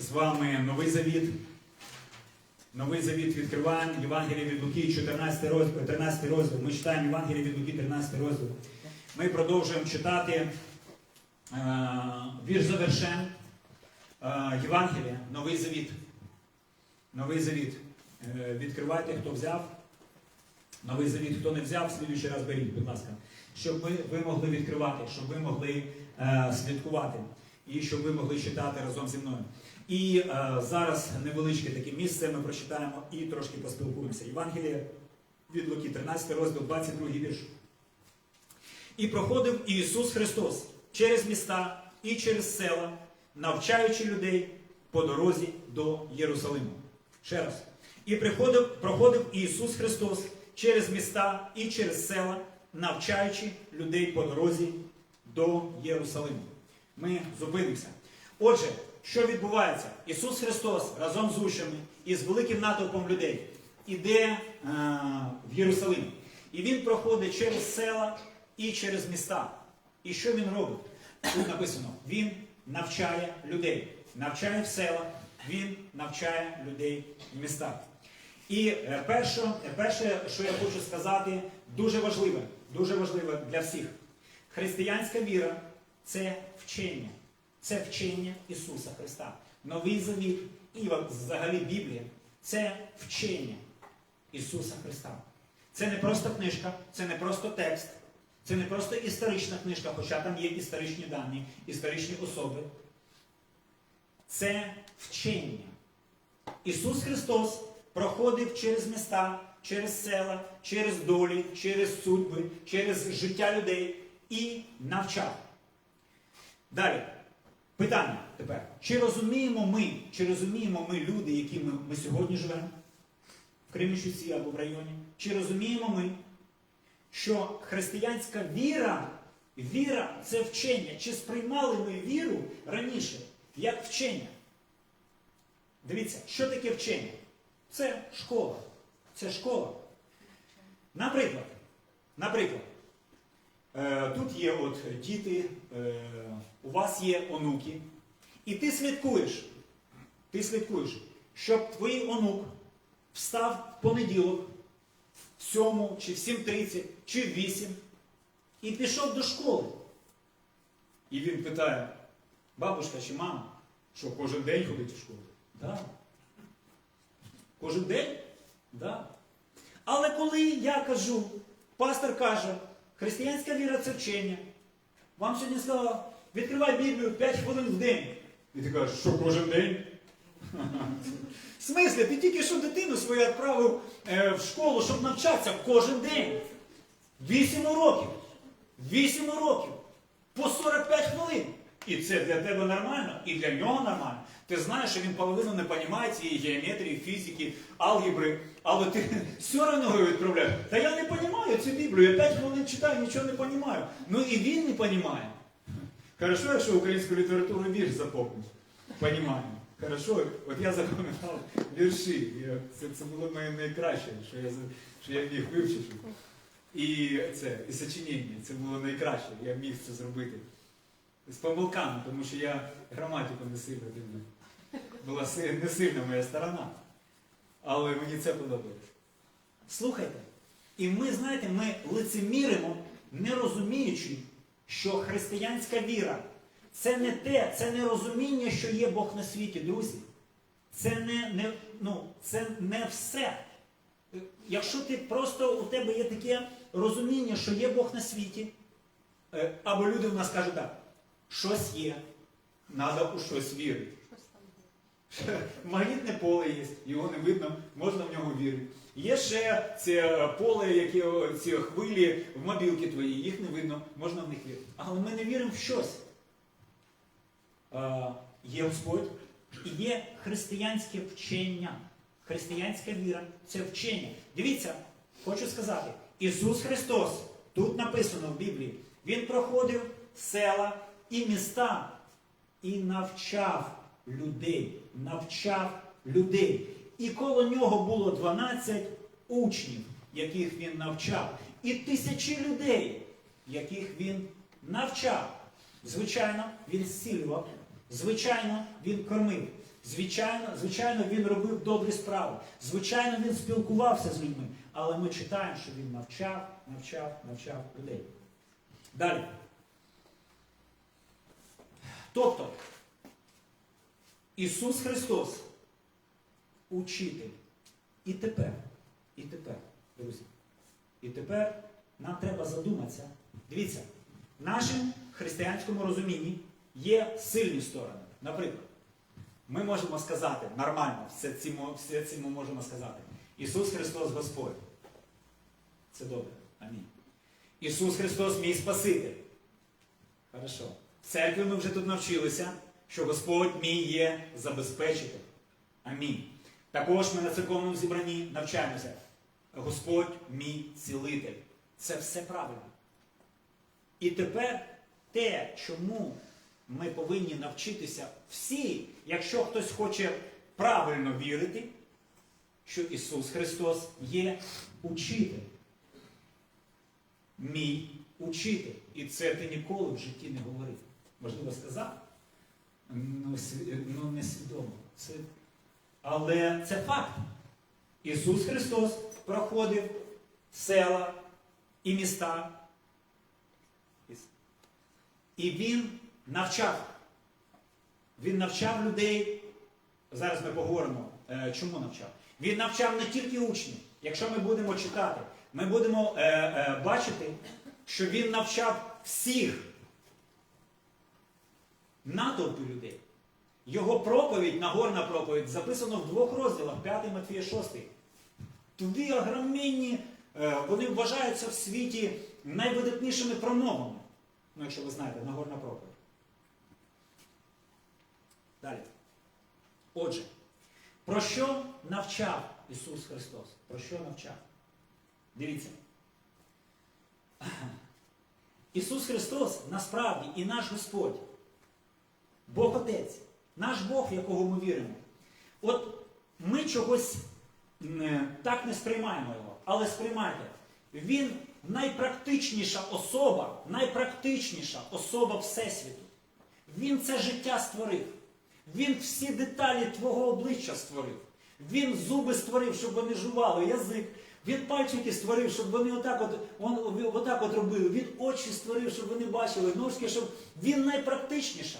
З вами новий завіт. Новий завіт відкриваємо Євангелія від Луки, 14 розділ, 13 розділ. Ми читаємо Євангелія від Луки, 13 розділ. Ми продовжуємо читати е, вірш завершен е, Євангелія, Новий Завіт. Новий Завіт. Е, відкривайте, хто взяв. Новий Завіт, хто не взяв, в слідуючий раз беріть, будь ласка. Щоб ви, ви могли відкривати, щоб ви могли е, слідкувати і щоб ви могли читати разом зі мною. І е, зараз невеличке таке місце ми прочитаємо і трошки поспілкуємося. Євангеліє від Луки, 13 розділ, 22 вірш. І проходив Ісус Христос через міста і через села, навчаючи людей по дорозі до Єрусалиму. Ще раз. І приходив, проходив Ісус Христос через міста і через села, навчаючи людей по дорозі до Єрусалиму. Ми зупинимося. Отже, що відбувається? Ісус Христос разом з учнями і з великим натовпом людей іде е, в Єрусалим. І Він проходить через села і через міста. І що він робить? Тут написано: Він навчає людей, навчає в селах, він навчає людей в містах. І е, перше, перше, що я хочу сказати, дуже важливе, дуже важливе для всіх. Християнська віра це вчення. Це вчення Ісуса Христа. Новий Завіт і взагалі Біблія це вчення Ісуса Христа. Це не просто книжка, це не просто текст, це не просто історична книжка, хоча там є історичні дані, історичні особи. Це вчення. Ісус Христос проходив через міста, через села, через долі, через судьби, через життя людей і навчав. Далі. Питання тепер. Чи розуміємо ми, чи розуміємо ми люди, які ми, ми сьогодні живемо в Кремічуці або в районі? Чи розуміємо ми, що християнська віра, віра це вчення. Чи сприймали ми віру раніше як вчення? Дивіться, що таке вчення? Це школа. Це школа. Наприклад, наприклад, тут є от діти, е, у вас є онуки, і ти слідкуєш, ти слідкуєш, щоб твій онук встав в понеділок, в 7 чи в 7.30, чи в 8, і пішов до школи. І він питає, бабушка чи мама, що кожен день ходить у школу? Да. Кожен день? Да. Але коли я кажу, пастор каже, християнська віра це вчення. Вам сьогодні сказала, відкривай Біблію 5 хвилин в день. І ти кажеш, що кожен день? В смислі, ти тільки що дитину свою відправив е, в школу, щоб навчатися кожен день. Вісім уроків. Вісім уроків. По 45 хвилин. І це для тебе нормально, і для нього нормально. Ти знаєш, що він половину не розуміє цієї геометрії, фізики, алгебри, але ти все одно його відправляєш. Та я не розумію цю Біблію, я 5 хвилин читаю, нічого не розумію. Ну і він не розуміє. Хорошо, якщо українську літературу вірш запомниш. Понімаємо. Хорошо, от я запам'ятав вірші. Я, це, це було моє найкраще, що я, що я міг вивчити. І це, і сочинення, це було найкраще, я міг це зробити. З помилками, тому що я граматику не сильно дивлю. Була не сильна моя сторона. Але мені це подобається. Слухайте, і ми, знаєте, ми лицеміримо, не розуміючи, що християнська віра це не те, це не розуміння, що є Бог на світі, друзі. Це не, не, ну, це не все. Якщо ти просто у тебе є таке розуміння, що є Бог на світі, е, або люди в нас кажуть так, щось є, треба у щось вірити. Магнітне поле є, його не видно, можна в нього вірити. Є ще це поле, які ці хвилі в мобілки твої, їх не видно, можна в них вірити. Але ми не віримо в щось. Є Господь є християнське вчення. Християнська віра це вчення. Дивіться, хочу сказати, Ісус Христос, тут написано в Біблії, Він проходив села і міста і навчав людей. Навчав людей. І коло нього було 12 учнів, яких він навчав, і тисячі людей, яких він навчав. Звичайно, він зцілював, Звичайно, він кормив. Звичайно, звичайно, він робив добрі справи. Звичайно, він спілкувався з людьми. Але ми читаємо, що він навчав, навчав, навчав людей. Далі. Тобто, Ісус Христос, учитель. І тепер, і тепер, друзі, і тепер нам треба задуматися. Дивіться, в нашому християнському розумінні є сильні сторони. Наприклад, ми можемо сказати нормально, все ці, все ці ми можемо сказати. Ісус Христос Господь. Це добре. Амінь. Ісус Христос мій Спаситель. Хорошо. Церкві ми вже тут навчилися, що Господь мій є забезпечитель. Амінь. Також ми на церковному зібранні навчаємося. Господь мій цілитель. Це все правильно. І тепер те, чому ми повинні навчитися всі, якщо хтось хоче правильно вірити, що Ісус Христос є учитель. Мій учитель. І це ти ніколи в житті не говорив. Можливо, сказав? Ну, ну несвідомо. Це... Але це факт. Ісус Христос проходив села і міста. І Він навчав. Він навчав людей. Зараз ми поговоримо, е, чому навчав. Він навчав не тільки учнів. Якщо ми будемо читати, ми будемо е, е, бачити, що він навчав всіх натовпи людей. Його проповідь, Нагорна проповідь, записано в двох розділах, 5 Матфія 6. Туди огромні, е, вони вважаються в світі найвидатнішими промовами. Ну, якщо ви знаєте, Нагорна проповідь. Далі. Отже, про що навчав Ісус Христос? Про що навчав? Дивіться. Ісус Христос насправді і наш Господь, Бог Отець, наш Бог, в якого ми віримо. От ми чогось е, так не сприймаємо його, але сприймайте, він найпрактичніша особа, найпрактичніша особа Всесвіту. Він це життя створив. Він всі деталі твого обличчя створив. Він зуби створив, щоб вони жували, язик. Він пальчики створив, щоб вони отак от, он, отак от робили. Він очі створив, щоб вони бачили, ножки, щоб він найпрактичніша.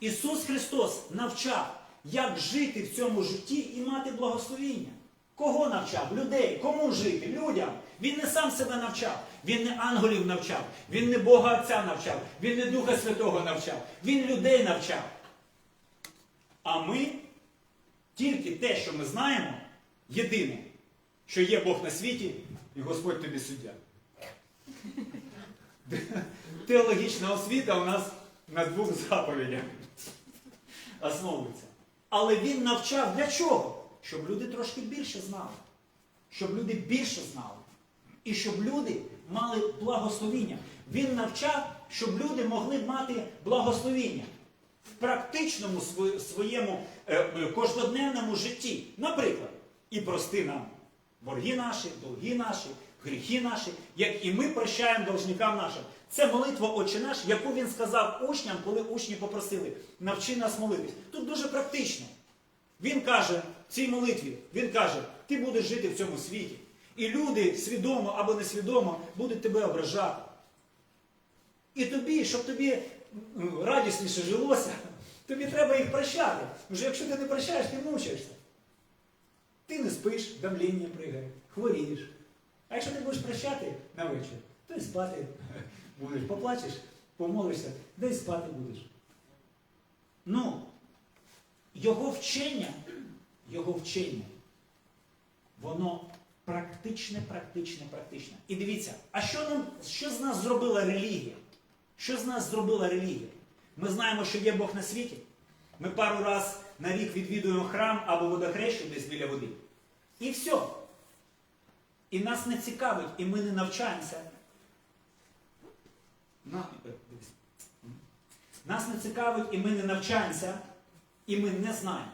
Ісус Христос навчав, як жити в цьому житті і мати благословіння. Кого навчав? Людей. Кому жити? Людям. Він не сам себе навчав, він не ангелів навчав, він не Бога Отця навчав, він не Духа Святого навчав, він людей навчав. А ми тільки те, що ми знаємо, єдине, що є Бог на світі, і Господь тобі суддя. Теологічна освіта у нас на двох заповідях основується. Але він навчав для чого? Щоб люди трошки більше знали. Щоб люди більше знали. І щоб люди мали благословіння. Він навчав, щоб люди могли мати благословіння в практичному сво- своєму е, е, кожнодневному житті. Наприклад, і прости нам борги наші, долги наші, гріхи наші, як і ми прощаємо должникам нашим. Це молитва Отче наш, яку він сказав учням, коли учні попросили, навчи нас молитись. Тут дуже практично. Він каже в цій молитві, він каже, ти будеш жити в цьому світі. І люди свідомо або несвідомо будуть тебе ображати. І тобі, щоб тобі радісніше жилося, тобі треба їх прощати. Вже якщо ти не прощаєш, ти мучаєшся. Ти не спиш, давління пригає, хворієш. А якщо ти будеш прощати на вечір, то й спати будеш. Поплачеш, помолишся, де й спати будеш. Ну, його вчення, його вчення, воно практичне, практичне, практичне. І дивіться, а що нам, що з нас зробила релігія? Що з нас зробила релігія? Ми знаємо, що є Бог на світі. Ми пару раз на рік відвідуємо храм або водохрещу десь біля води. І все. І нас не цікавить, і ми не навчаємося. На, е. Нас не цікавить, і ми не навчаємося, і ми не знаємо.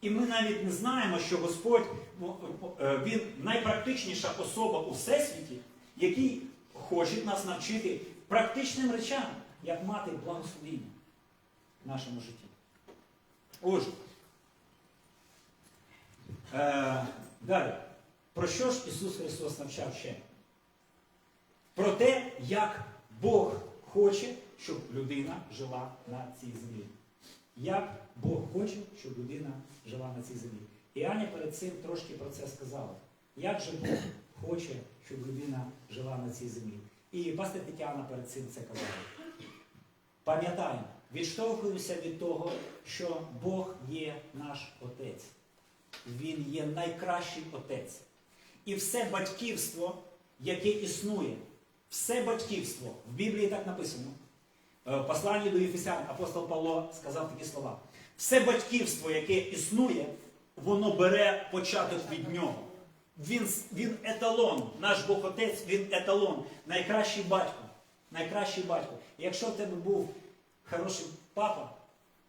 І ми навіть не знаємо, що Господь ну, е, Він найпрактичніша особа у всесвіті, який хоче нас навчити практичним речам, як мати благословіння. в нашому житті. Отже. Е, далі. Про що ж Ісус Христос навчав ще? Про те, як Бог хоче, щоб людина жила на цій землі. Як Бог хоче, щоб людина жила на цій землі. І Аня перед цим трошки про це сказала. Як же Бог хоче, щоб людина жила на цій землі? І пастор Тетяна перед цим це казала. Пам'ятаємо, відштовхуємося від того, що Бог є наш Отець. Він є найкращий Отець. І все батьківство, яке існує, все батьківство, в Біблії так написано. Е, посланні до Єфесян апостол Павло сказав такі слова. Все батьківство, яке існує, воно бере початок від нього. Він, він еталон, наш Бог Отець, він еталон, найкращий батько. Найкращий батько. Якщо в тебе був хороший папа,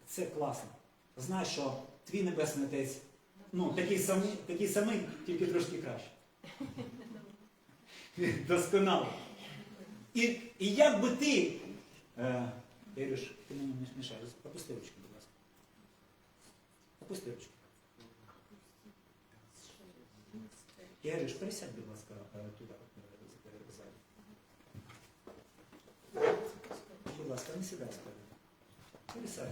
це класно. Знаєш, що твій небесний отець ну, такий самий, такий самий, тільки трошки краще. Досконало. І, і як би ти, е, Ірюш, ти мені не мішаєш, опусти ручку, будь ласка. Опусти ручку. Ірюш, присядь, будь ласка, е, туди, е, е, ззаду. Будь ласка, не сідай спереду. Присядь,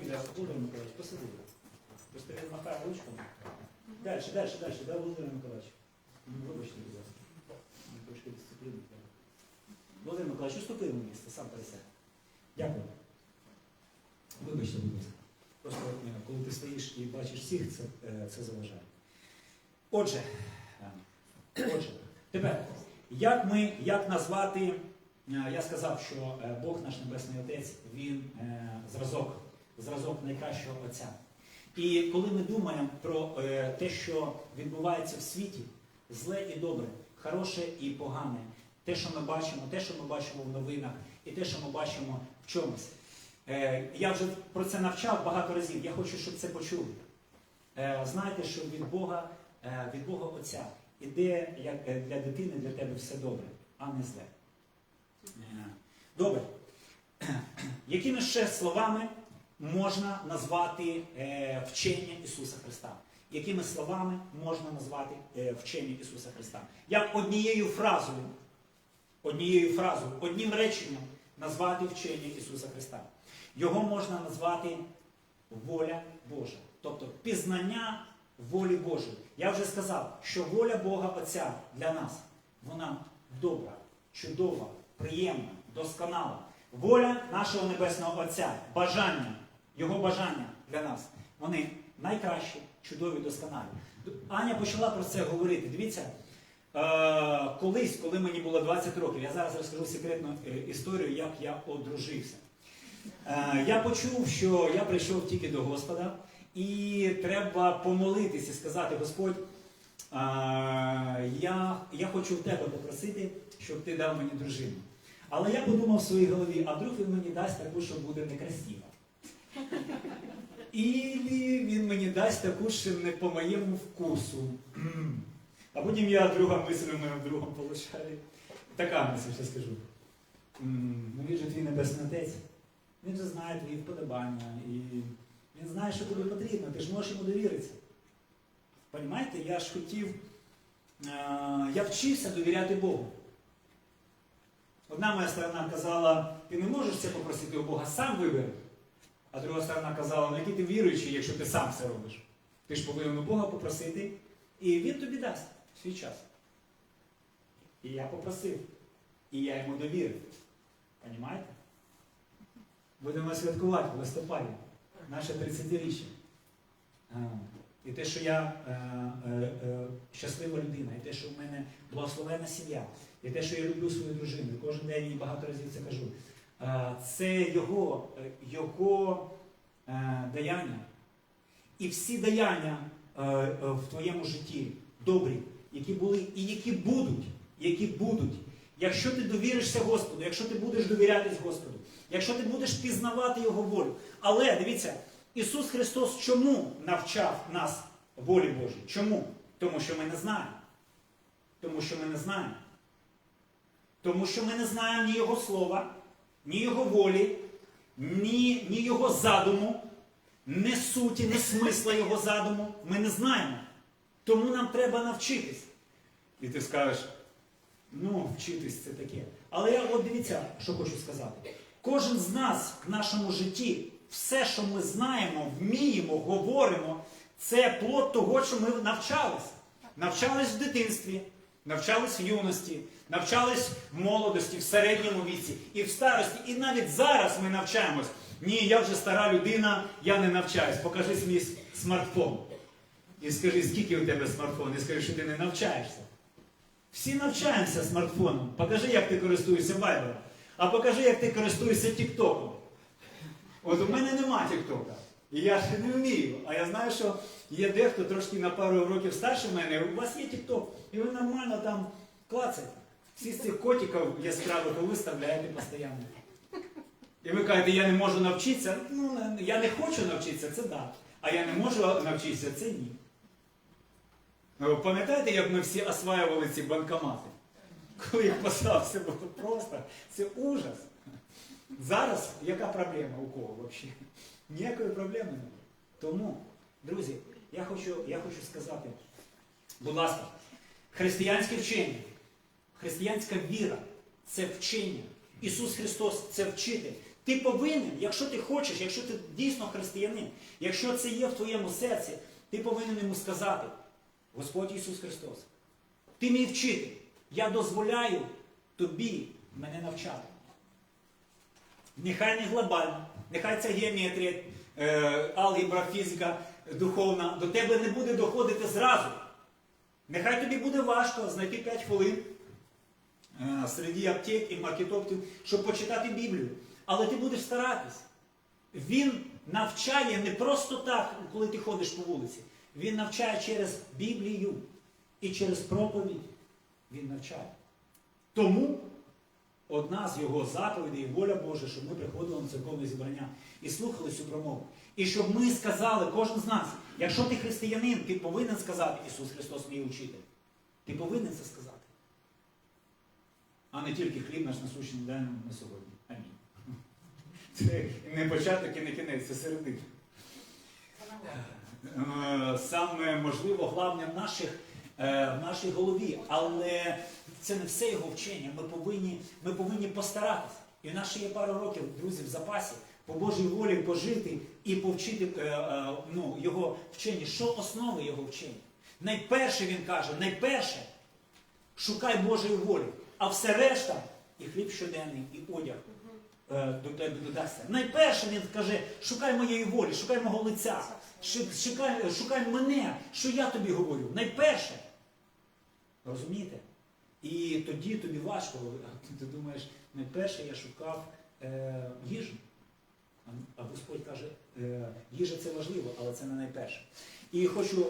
біля Володимир Миколаївич, посиди. Просто він махає ручками. Дальше, дальше, дальше, да, Володимир Миколаївич. Ну, Вибачте, будь ласка. Трошки дисципліни. Володимир Миколаївич, уступи йому місце, сам пересядь. Дякую. Вибачте, будь ласка. Просто е, коли ти стоїш і бачиш всіх, це, е, це заважає. Отже, е, отже, тепер, як ми, як назвати, я сказав, що Бог наш Небесний Отець, Він зразок, зразок найкращого Отця. І коли ми думаємо про те, що відбувається в світі, зле і добре, хороше і погане, те, що ми бачимо, те, що ми бачимо в новинах, і те, що ми бачимо в чомусь. Е, я вже про це навчав багато разів. Я хочу, щоб це почули. Е, знайте, що від Бога, е, від Бога Отця іде як е, для дитини, для тебе все добре, а не зле. Добре. Якими ще словами можна назвати вчення Ісуса Христа? Якими словами можна назвати е, вчення Ісуса Христа? Як однією фразою, однією фразою, одним реченням назвати вчення Ісуса Христа? Його можна назвати воля Божа, тобто пізнання волі Божої. Я вже сказав, що воля Бога Отця для нас, вона добра, чудова, приємна, досконала. Воля нашого Небесного Отця, бажання, Його бажання для нас, вони найкращі, чудові, досконалі. Аня почала про це говорити. Дивіться, е, колись, коли мені було 20 років, я зараз розкажу секретну е, історію, як я одружився. Е, Я почув, що я прийшов тільки до Господа, і треба помолитися сказати, Господь, е, я, я хочу в тебе попросити, щоб ти дав мені дружину. Але я подумав в своїй голові, а вдруг він мені дасть таку, що буде некрасива. І він мені дасть таку, що не по моєму вкусу. А потім я друга мислю моїм другом получаю. Така мисль, що скажу. Ну він же твій небесний отець. Він же знає твої вподобання, і він знає, що тобі потрібно, ти ж можеш йому довіритися. Понімаєте, я ж хотів, е, я вчився довіряти Богу. Одна моя сторона казала, ти не можеш це попросити у Бога, сам вибери. А друга сторона казала, ну який ти віруючий, якщо ти сам це робиш. Ти ж повинен у Бога попросити, і він тобі дасть свій час. І я попросив, і я йому довірив. Понімаєте? Будемо святкувати в листопаді наше 30-річчя. І те, що я е, е, е, щаслива людина, і те, що в мене благословена сім'я, і те, що я люблю свою дружину, і кожен день їй багато разів це кажу. Е, це його, е, його е, даяння. І всі даяння в твоєму житті добрі, які були і які будуть, які будуть. Якщо ти довіришся Господу, якщо ти будеш довірятись Господу, якщо ти будеш пізнавати Його волю. Але дивіться, Ісус Христос чому навчав нас волі Божій? Чому? Тому що ми не знаємо. Тому що ми не знаємо. Тому що ми не знаємо ні Його слова, ні Його волі, ні, ні його задуму, ні суті, ні смисла його задуму ми не знаємо. Тому нам треба навчитись. І ти скажеш, ну, вчитись це таке. Але я от дивіться, що хочу сказати. Кожен з нас в нашому житті, все, що ми знаємо, вміємо, говоримо, це плод того, що ми навчались. Навчались в дитинстві, навчались в юності, навчались в молодості, в середньому віці і в старості. І навіть зараз ми навчаємось. Ні, я вже стара людина, я не навчаюсь. Покажи свій смартфон. І скажи, скільки у тебе смартфон, і скажи, що ти не навчаєшся. Всі навчаємося смартфоном. Покажи, як ти користуєшся Viber. А покажи, як ти користуєшся TikTok. От у мене нема TikTok. І я ще не вмію. А я знаю, що є дехто трошки на пару років старше мене, у вас є TikTok, і ви нормально там клацаєте. Всі з цих котиків яскравих ви виставляєте постійно. І ви кажете, я не можу навчитися. Ну, я не хочу навчитися, це да. А я не можу навчитися, це ні. Ну, Пам'ятаєте, як ми всі осваювали ці банкомати? Коли їх поставив, це було просто це ужас. Зараз яка проблема у кого взагалі? Ніякої проблеми немає. Тому, друзі, я хочу, я хочу сказати, будь ласка, християнське вчення, християнська віра це вчення. Ісус Христос це вчитель. Ти повинен, якщо ти хочеш, якщо ти дійсно християнин, якщо це є в твоєму серці, ти повинен йому сказати, Господь Ісус Христос, ти мій вчитель, я дозволяю тобі мене навчати. Нехай не глобально, нехай ця геометрія, е, алгебра, фізика духовна до тебе не буде доходити зразу. Нехай тобі буде важко знайти 5 хвилин серед аптек і маркетоптів, щоб почитати Біблію. Але ти будеш старатись. Він навчає не просто так, коли ти ходиш по вулиці. Він навчає через Біблію і через проповідь. Він навчає. Тому одна з його заповідей і воля Божа, щоб ми приходили на церковне зібрання і слухали цю промову. І щоб ми сказали, кожен з нас, якщо ти християнин, ти повинен сказати Ісус Христос мій учитель. Ти повинен це сказати. А не тільки хліб наш насущний нам на сьогодні. Амінь. Це не початок і не кінець, це середина. Е, Саме можливо, головне в, наших, е, в нашій голові, але це не все його вчення. Ми повинні, ми повинні постаратися. І в нас ще є пару років, друзі, в запасі, по Божій волі пожити і повчити е, ну, його вчення. Що основи його вчення? Найперше він каже, найперше шукай Божої волі, а все решта і хліб щоденний, і одяг е, до тебе додасться. Найперше він каже, шукай моєї волі, шукай мого лиця, шукай, шукай мене, що я тобі говорю. Найперше. Розумієте? І тоді тобі важко, ти- думаєш, найперше я шукав е, їжу. А- А Господь каже, е, їжа це важливо, але це не найперше. І хочу